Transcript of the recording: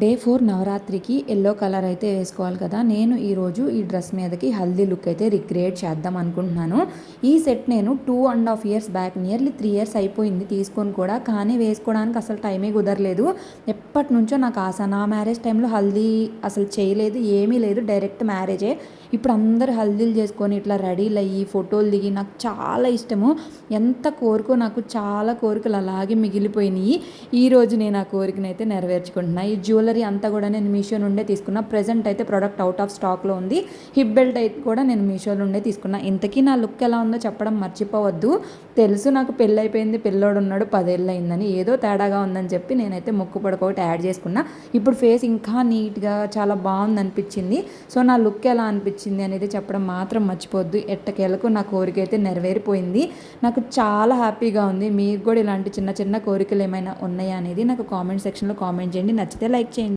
Day four నవరాత్రికి yellow colour అయితే వేసుకోవాలి కదా. నేను ఈరోజు ఈ డ్రెస్ మీదకి హల్దీ లుక్ అయితే రిక్రియేట్ చేద్దాం అనుకుంటున్నాను. ఈ సెట్ నేను two and half years back nearly three years అయిపోయింది తీసుకొని కూడా. కానీ వేసుకోవడానికి అసలు టైమే కుదరలేదు. ఎప్పటి నుంచో నాకు ఆశ. నా మ్యారేజ్ టైంలో హల్దీ అసలు చేయలేదు ఏమీ లేదు. డైరెక్ట్ మ్యారేజే. ఇప్పుడు అందరు హల్దీలు చేసుకొని ఇట్లా రెడీలు అయ్యి ఫోటోలు దిగి నాకు చాలా ఇష్టము. ఎంత కోరికో నాకు చాలా కోరికలు అలాగే మిగిలిపోయినాయి. ఈరోజు నేను ఆ కోరికనైతే నెరవేర్చుకుంటున్నా. ఈ జ్యువెలరీ అంతా కూడా నేను మీషో నుండే తీసుకున్నా. ప్రజెంట్ అయితే ప్రోడక్ట్ అవుట్ ఆఫ్ స్టాక్లో ఉంది. హిప్ బెల్ట్ అయితే కూడా నేను మీషో నుండే తీసుకున్నా. ఇంతకీ నా లుక్ ఎలా ఉందో చెప్పడం మర్చిపోవద్దు. తెలుసు నాకు పెళ్ళి అయిపోయింది పిల్లోడు ఉన్నాడు పదేళ్ళు అయిందని ఏదో తేడాగా ఉందని చెప్పి నేనైతే ముక్కు పడక ఒకటి యాడ్ చేసుకున్నా. ఇప్పుడు ఫేస్ ఇంకా నీట్గా చాలా బాగుంది అనిపించింది సో నా లుక్ ఎలా అనిపించింది అనేది చెప్పడం మాత్రం మర్చిపోవద్దు. ఎట్టకేలకు నా కోరిక అయితే నెరవేరిపోయింది. నాకు చాలా హ్యాపీగా ఉంది. మీకు కూడా ఇలాంటి చిన్న చిన్న కోరికలు ఏమైనా ఉన్నాయా అనేది నాకు కామెంట్ సెక్షన్లో కామెంట్ చేయండి. నచ్చితే లైక్